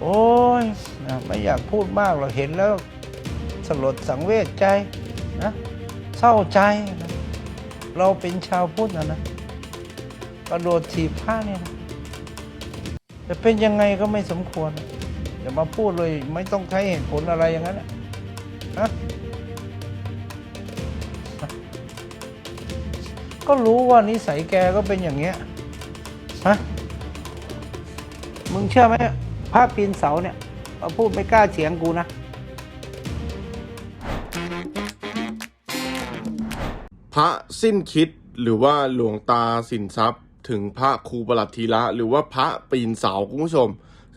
โอ้ยนะไม่อยากพูดมากหรอกเห็นแล้วสลดสังเวชใจนะเศร้าใจนะเราเป็นชาวพุทธนะนะกระโดดถีบผ้าเนี่ยนะจะเป็นยังไงก็ไม่สมควรอย่ามาพูดเลยไม่ต้องใช้เหตุผลอะไรอย่างนั้นนะฮะก็รู้ว่านิสัยแกก็เป็นอย่างเงี้ยฮะมึงเชื่อไหม ภาพปีนเสาเนี่ยพูดไม่กล้าเฉียงกูนะ พระสิ้นคิดหรือว่าหลวงตาสินทรัพย์ ถึงพระครูประหลัดธีระหรือว่าพระปีนเสาคุณผู้ชม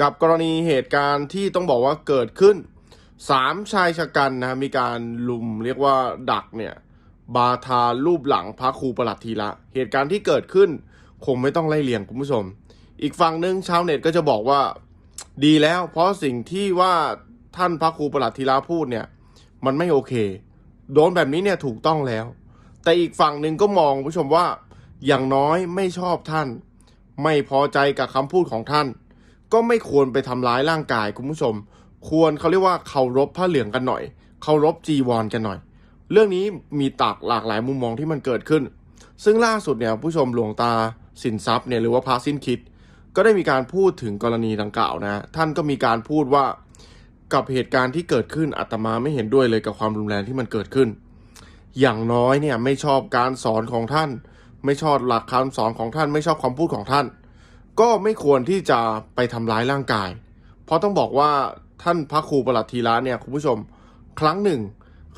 กับกรณีเหตุการณ์ที่ต้องบอกว่าเกิดขึ้นสามชายชะกันนะมีการลุมเรียกว่าดักเนี่ยบาทารูปหลังพระครูประหลัดธีระเหตุการณ์ที่เกิดขึ้นคงไม่ต้องไล่เลียงคุณผู้ชม อีกฝั่งหนึ่งชาวเน็ตก็จะบอกว่า ดีแล้ว เพราะสิ่งที่ว่าท่านพระครูประหลัดธีระพูดเนี่ย มันไม่โอเค โดนแบบนี้เนี่ยถูกต้องแล้ว แต่อีกฝั่งหนึ่งก็มองผู้ชมว่าอย่างน้อยไม่ชอบท่าน ไม่พอใจกับคำพูดของท่าน ก็ไม่ควรไปทำร้ายร่างกายคุณผู้ชม ควรเขาเรียกว่าเคารพผ้าเหลืองกันหน่อยเคารพจีวรกันหน่อย เรื่องนี้มีตักหลากหลายมุมมองที่มันเกิดขึ้น ซึ่งล่าสุดเนี่ยผู้ชมหลวงตาสินทรัพย์เนี่ยหรือว่าพระสิ้นคิด ก็ได้มีการพูดถึงกรณีดังกล่าวนะ ท่านก็มีการพูดว่ากับเหตุการณ์ที่เกิดขึ้นอาตมาไม่เห็นด้วยเลยกับความรุนแรงที่มันเกิดขึ้น อย่างน้อยเนี่ยไม่ชอบการสอนของท่าน ไม่ชอบหลักคำสอนของท่าน ไม่ชอบคำพูดของท่าน ก็ไม่ควรที่จะไปทำร้ายร่างกาย เพราะต้องบอกว่าท่านพระครูประหลัดธีระเนี่ยคุณผู้ชม ครั้งหนึ่ง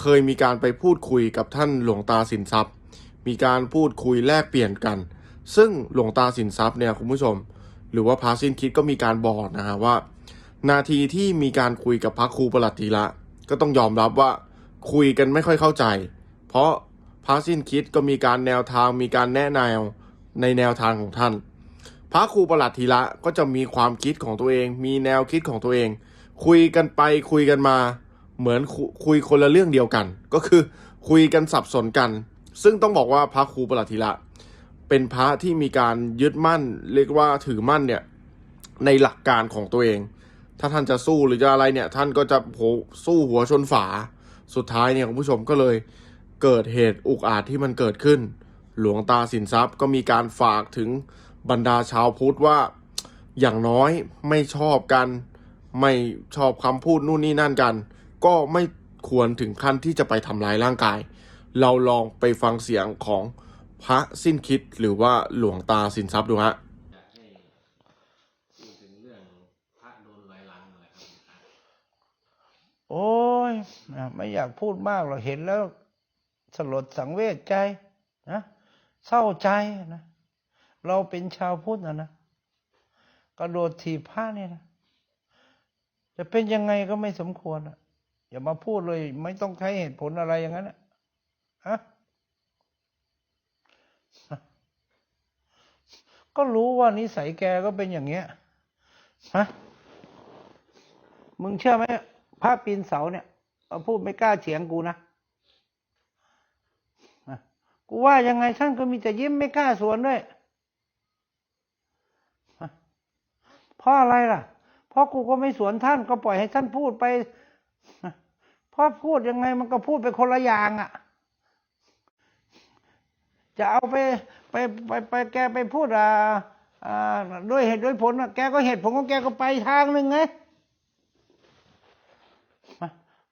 เคยมีการไปพูดคุยกับท่านหลวงตาสินทรัพย์ มีการพูดคุยแลกเปลี่ยนกัน ซึ่งหลวงตาสินทรัพย์เนี่ยคุณผู้ชม หรือว่าพระสิ้นคิดก็มีการบอกนะฮะว่า นาทีที่มีการคุยกับพระครูประหลัดธีระก็ต้องยอมรับว่าคุยกันไม่ค่อยเข้าใจ เพราะพระสิ้นคิดก็มีการแนวทางมีการแนะแนวในแนวทางของท่าน พระครูประหลัดธีระก็จะมีความคิดของตัวเอง มีแนวคิดของตัวเอง คุยกันไปคุยกันมา เหมือนคุคุยคนละเรื่องเดียวกัน ก็คือคุยกันสับสนกัน ซึ่งต้องบอกว่าพระครูประหลัดธีระ เป็นพระที่มีการยึดมั่น เรียกว่าถือมั่นเนี่ยในหลักการของตัวเอง ถ้าท่านจะสู้หรือจะอะไรเนี่ย ท่านก็จะโหสู้หัวชนฝา สุดท้ายเนี่ยคุณผู้ชมก็เลยเกิดเหตุอุกอาจที่มันเกิดขึ้น หลวงตาสินทรัพย์ก็มีการฝากถึงบรรดาชาวพุทธว่าอย่างน้อยไม่ชอบกัน ไม่ชอบคำพูดนู่นนี่นั่นกัน ก็ไม่ควรถึงขั้นที่จะไปทำร้ายร่างกาย เราลองไปฟังเสียงของ พระสิ้นคิดหรือว่าหลวงตาสินทรัพย์ดูฮะโอ้ยไม่อยากพูดมากหรอกเห็นแล้ว สลดสังเวชใจนะเศร้าใจนะเราเป็นชาวพุทธนะนะกระโดดถีบผ้าเนี่ยนะจะเป็นยังไงก็ไม่สมควรนะอย่ามาพูดเลย ไม่ต้องใช้เหตุผลอะไรอย่างนั้นนะฮะ ก็รู้ว่านิสัยแกก็เป็นอย่างเงี้ยฮะมึงเชื่อไหมภาพปีนเสาเนี่ยพูดไม่กล้าเฉียงกูนะกูว่ายังไงท่านก็มีแต่ยิ้มไม่กล้าสวนด้วยเพราะอะไรล่ะ เพราะกูก็ไม่สวนท่านก็ปล่อยให้ท่านพูดไปเพราะพูดยังไงมันก็พูดไปคนละอย่างอะ จะเอาไป ไปไปไปแกไปพูดอ่าด้วยเหตุด้วยผลแกก็เหตุผลของแกก็ไปทางหนึ่งไง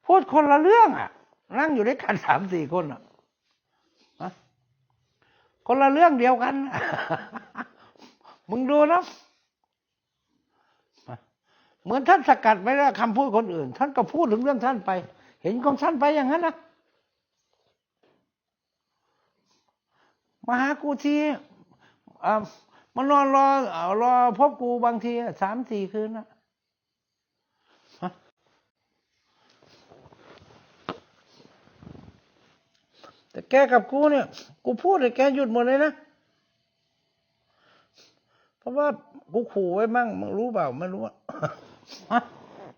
พูดคนละเรื่องอะ นั่งอยู่ด้วยกันสามสี่คนอะคนละเรื่องเดียวกัน มึงดูนะเหมือนท่านสกัดไว้แล้วคำพูดคนอื่น ท่านก็พูดถึงเรื่องท่านไป เห็นของท่านไปอย่างนั้นนะ มาหากูทีอ่ามานอนรอรอพบกูบางทีสามสี่คืนนะแต่แกกับกูเนี่ย กูพูดให้แกหยุดหมดเลยนะ เพราะว่ากูขู่ไว้มั่งมึงรู้เปล่าไม่รู้อะ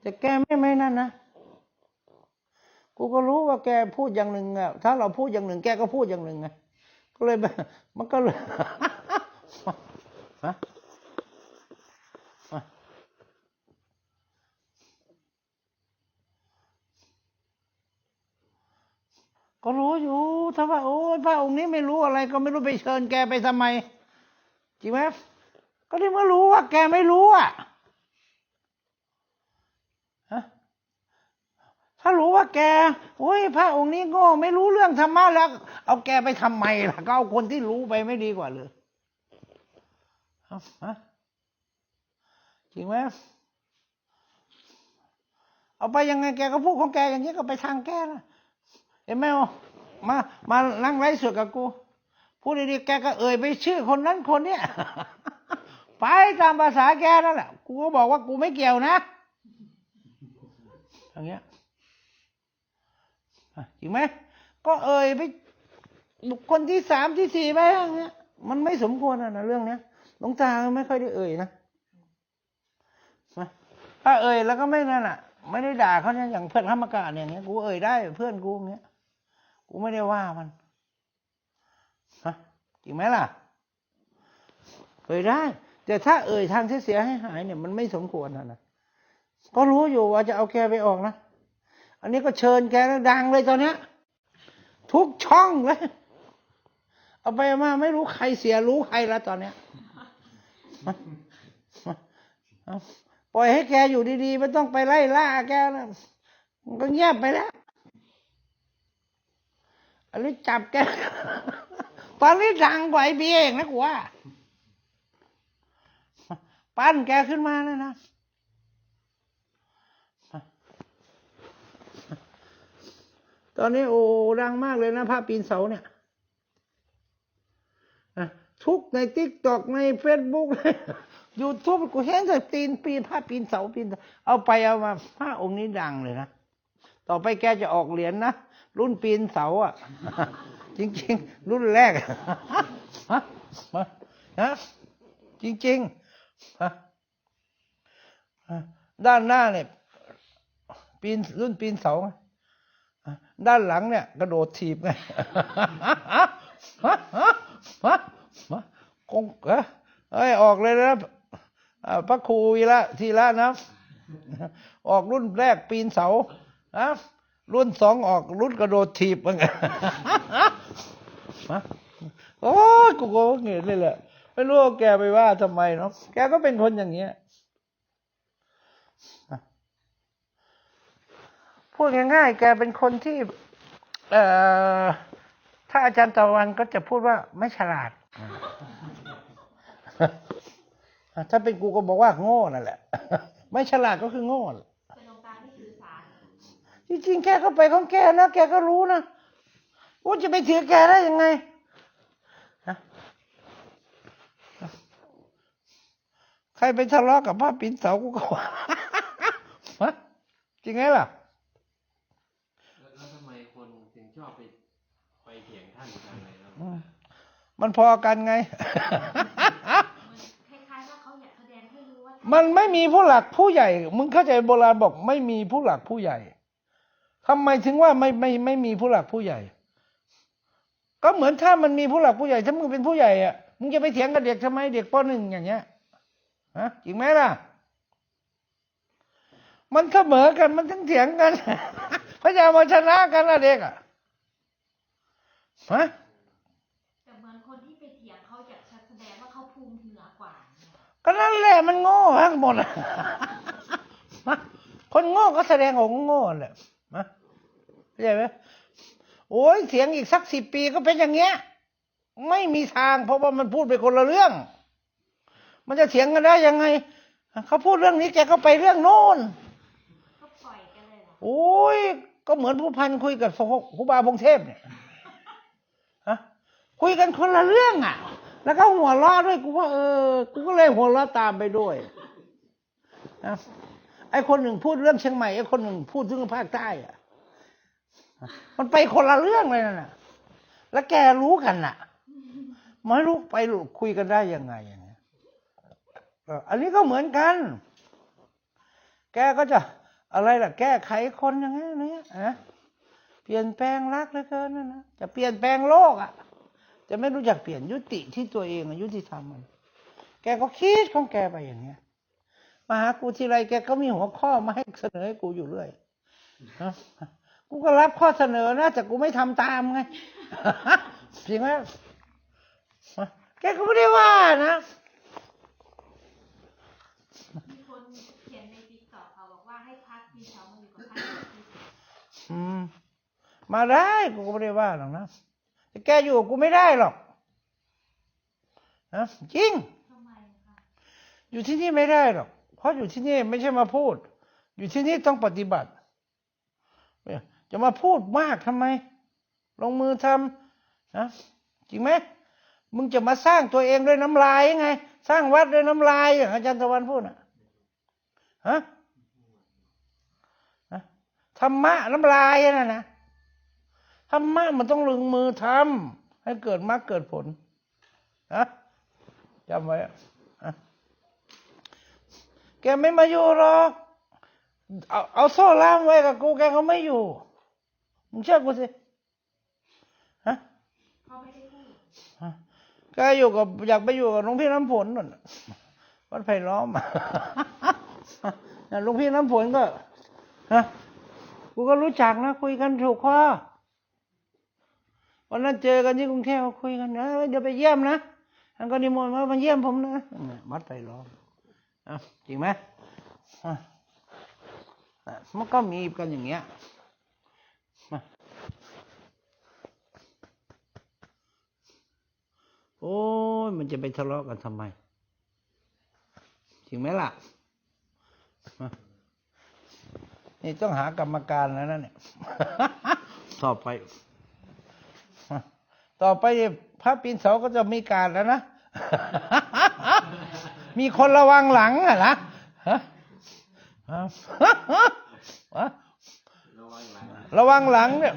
แต่แกไม่ไม่นั่นนะ กูก็รู้ว่าแกพูดอย่างหนึ่งอะถ้าเราพูดอย่างหนึ่งแกก็พูดอย่างหนึ่งไง ก็เลยมันก็เลยก็รู้อยู่ถ้าว่าโอ้พระองค์นี้ไม่รู้อะไร ก็ไม่รู้ไปเชิญแกไปทำไมจริงไหมก็ที่เมื่อรู้ว่าแกไม่รู้อะ ถ้ารู้ว่าแกโอ้ยพระองค์นี้โง่ไม่รู้เรื่องธรรมะแล้ว เอาแกไปทำไมล่ะ ก็เอาคนที่รู้ไปไม่ดีกว่าเลยฮะฮะจริงไหมเอาไปยังไงแกก็พูดของแกอย่างนี้ก็ไปทางแกนะเห็นไหมวมามานั่งไลฟ์สดกับกูพูดดีๆแกก็เอ่ยไปชื่อคนนั้นคนเนี้ยไปตามภาษาแกนั่นแหละกูก็บอกว่ากูไม่เกี่ยวนะอย่างเงี้ย จริงไหมก็เอ่ยไปบุคคลที่สามที่สี่ไปอย่างเงี้ยมันไม่สมควรนะเรื่องเนี้ยหลวงตาไม่ค่อยได้เอ่ยนะถ้าเอ่ยแล้วก็ไม่นั่นอะ ไม่ได้ด่าเขาเนี่ยอย่างเพื่อนธรรมกาเนี่ยอย่างเงี้ยกูเอ่ยได้เพื่อนกูอย่างเงี้ยกูไม่ได้ว่ามันฮะจริงไหมล่ะ เอ่ยได้ แต่ถ้าเอ่ยทางเสียให้หายเนี่ยมันไม่สมควรนะนะก็รู้อยู่ว่าจะเอาแกไปออกนะ อันนี้ก็เชิญแกแล้วดังเลยตอนเนี้ยทุกช่องเลยเอาไปมาไม่รู้ใครเสียรู้ใครแล้วตอนเนี้ยปล่อยให้แกอยู่ดีๆไม่ต้องไปไล่ล่าแกนะมันก็เงียบไปแล้วอันนี้จับแกตอนนี้ดังกว่าไอ้เบียเองนะกูว่า ปั้นแกขึ้นมานะนะ อนนี้โอ้ดังมากเลยนะภาพปีนเสาเนี่ยทุกในทิกตอกในเฟซบุ๊กยูทูบกูเห็นแต่ตีนปีนภาพปีนเสาปีน เอาไปเอามาพระองค์นี้ดังเลยนะ ต่อไปแกจะออกเหรียญนะรุ่นปีนเสาอะ จริง ๆ รุ่นแรกฮะมาฮะจริงๆฮะฮะด้านหน้าเนี่ยปีนรุ่นปีนเสา ด้านหลังเนี่ยกระโดดถีบไงคงเอ้ยเอ้ออกเลยนะอ่าพระครูวีระทีละนะ ออกรุ่นแรกปีนเสานะรุ่นสองออกรุ่นกระโดดถีบมั้งฮะโอ้ยกูก็เงี้ยเลยแหละไม่รู้แกไปว่าทำไมเนาะแกก็เป็นคนอย่างเงี้ย พูดง่ายๆ แกเป็นคนที่ เอ่อ ถ้าอาจารย์ตะวันก็จะพูดว่าไม่ฉลาด ถ้าเป็นกูก็บอกว่าโง่นั่นแหละ ไม่ฉลาดก็คือโง่แหละเป็นหลงตาที่สื่อสาจริงๆ แกก็ไปของแกนะ แกก็รู้นะว่าจะไปถือแกได้ยังไงใครไปทะเลาะกับพระปิ่นเสากูก็ว่าจริงไงล่ะ แล้วแล้วทำไมคนถึงชอบไปไป เถียงท่านจังเลยครับอืมมันพอกันไงมันคล้ายๆว่าเขาอยากแสดงให้รู้ว่ามันไม่มีผู้หลักผู้ใหญ่ มึงเข้าใจโบราณบอกไม่มีผู้หลักผู้ใหญ่ทำไมถึงว่าไม่ไม่ไม่มีผู้หลักผู้ใหญ่ ก็เหมือนถ้ามันมีผู้หลักผู้ใหญ่ถ้ามึงเป็นผู้ใหญ่อะมึงจะไปเถียงกับเด็กทำไมเด็กปหนึ่งอย่างเงี้ยฮะจริงไหมล่ะ มันเสมอกันมันถึงเถียงกันพยายามมาชนะกันนะเด็กอะ ฮะแต่เหมือนคนที่ไปเถียงเขาอยากจะแสดงว่าเขาภูมิเหนือกว่าเนี่ยก็นั่นแหละมันโง่ทั้งหมดอะ คนโง่ก็แสดงออกว่าโง่แหละนะเข้าใจไหมโอ้ยเสียงอีกสักสิบปีก็เป็นอย่างเงี้ย ไม่มีทางเพราะว่ามันพูดไปคนละเรื่อง มันจะเถียงกันได้ยังไง เขาพูดเรื่องนี้แกก็ไปเรื่องโน้นเขาปล่อยกันเลยเหรอ โอ้ย ก็เหมือนผู้พันคุยกับครูบาพงเทพเนี่ยฮะ คุยกันคนละเรื่องอะ แล้วก็หัวเราะด้วยกูว่าเออกูก็เลยหัวเราะตามไปด้วยนะไอ้คนหนึ่งพูดเรื่องเชียงใหม่ไอ้คนหนึ่งพูดเรื่องภาคใต้อะมันไปคนละเรื่องเลยนะ่ะ แล้วแกรู้กันน่ะไม่รู้ไปคุยกันได้ยังไงอย่างเงี้ยอันนี้ก็เหมือนกัน แกก็จะอะไรล่ะ แก้ไขคนอย่างเงี้ยเนี่ยนะเปลี่ยนแปลงรักเหลือเกินนะนะจะเปลี่ยนแปลงโลกอะ จะไม่รู้จักเปลี่ยนยุติที่ตัวเองอะยุติธรรมมัน แกก็คิดของแกไปอย่างเงี้ยมาหากูทีไรแกก็มีหัวข้อมาให้เสนอให้กูอยู่เรื่อยนะกูก็รับข้อเสนอนะแต่กูไม่ทำตามไงจริงไหมแกก็ไม่ได้ว่านะมีคนเขียนในติ๊กต็อกเขาบอกว่าให้พักปีเสามาอยู่กับพักปีเสาอืมมาได้กูก็ไม่ได้ว่าหรอกนะ แต่แกอยู่กับกูไม่ได้หรอกนะจริง อยู่ที่นี่ไม่ได้หรอก เพราะอยู่ที่นี่ไม่ใช่มาพูด อยู่ที่นี่ต้องปฏิบัติ จะมาพูดมากทำไม ลงมือทำนะจริงไหมมึงจะมาสร้างตัวเองด้วยน้ำลายยังไง สร้างวัดด้วยน้ำลายอย่างอาจารย์ตะวันพูดนะฮะธรรมะน้ำลายน่ะนะ ธรรมะมันต้องลงมือทำให้เกิดมรรคเกิดผลนะจำไว้อะอะแกไม่มาอยู่หรอก เอาเอาโซ่ล่ามไว้กับกูแกก็ไม่อยู่ มึงเชื่อกูสิฮะเขาไม่ได้พูดฮะแกอยู่กับอยากไปอยู่กับหลวงพี่น้ำฝนนั่นน่ะวัดไผ่ล้อมน่ะหลวงพี่น้ำฝนก็ฮะกูก็รู้จักนะ คุยกันถูกคอ วันนั้นเจอกันที่กรุงเทพคุยกันเออเดี๋ยวไปเยี่ยมนะท่านก็นิมนต์มามาเยี่ยมผมนะเนี่ยวัดไผ่ล้อมอะจริงไหมอะอะมันก็มีกันอย่างเงี้ยมาโอ้ยมันจะไปทะเลาะกันทำไมจริงไหมล่ะฮะนี่ต้องหากรรมการแล้วนะเนี่ย ต่อไปฮะ ต่อไปพระปีนเสาก็จะมีการแล้วนะ มีคนระวังหลังอะนะฮะฮะฮะระวังหลังระวังหลังเนี่ย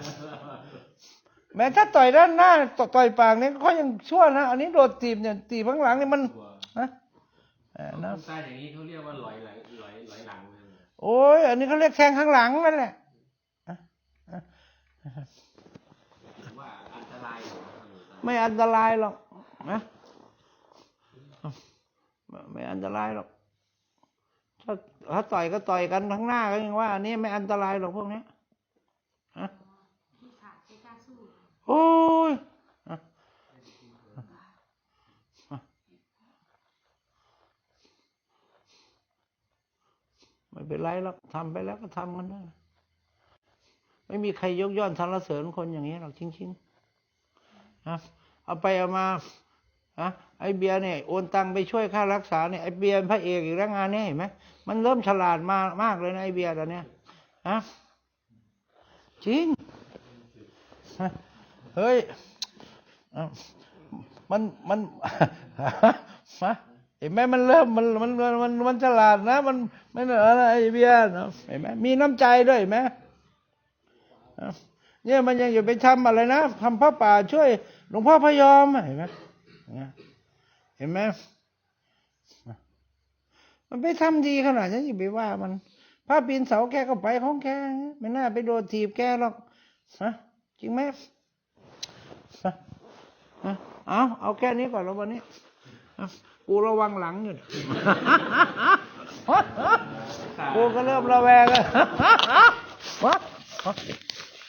แม้ถ้าต่อยด้านหน้าตต่อยปากเนี่ยก็ยังชั่วนะ อันนี้โดดตีบเนี่ยตีบข้างหลังเนี่ยมันตัวนะเออคนะนใต้อย่างนี้เขาเรียกว่าหลอยหลังหลอยหลอยหลังเลยโอ้ยอันนี้เขาเรียกแทงข้างหลังนั่นแหละ ผมว่าอันตรายอยู่นะอยู่ใต้ ไม่อันตรายหรอกนะไม่อันตรายหรอกถ้าถ้าต่อยก็ต่อยกันข้งหน้าก็ยังว่าอันนี้ไม่อันตรายหรอกพวกนี้ฮะโอ้ยไม่เป็นไรหรอกทำไปแล้วก็ทำกันได้ไม่มีใครยกย่องสรรเสริญคนอย่างนี้หรอกจริงๆนะ เอาไปเอามาอะไอเบียร์เนี่ยโอนตังไปช่วยค่ารักษาเนี่ยไอเบียร์พระเอกอีกแล้วงานเนี้เห็นไหมมันเริ่มฉลาดมามากเลยนะไอเบียร์ตอนเนี้ยฮะจริงเฮ้ยมันมันฮะเห็นไหมมันเริ่มมันมันมันมันฉลาดนะ มันไม่เหนือนะไอเบียร์นะเห็นไหมมีน้ำใจด้วยเห็นไหม เนี่ยมันยังอยู่ไปทำอะไรนะทำพระป่าช่วยหลวงพ่อพยอมเห็นไหมเห็นไหมมันไปทำดีขนาดนี้อย่าไปว่ามันพระปีนเสาแกก็ไปของแกไม่น่าไปโดนถีบแกหรอกฮะจริงไหมฮะเอาเอาแค่นี้ก่อนแล้ววันนี้กูระวังหลังอยู่กูก็เริ่มระแวงแล้ว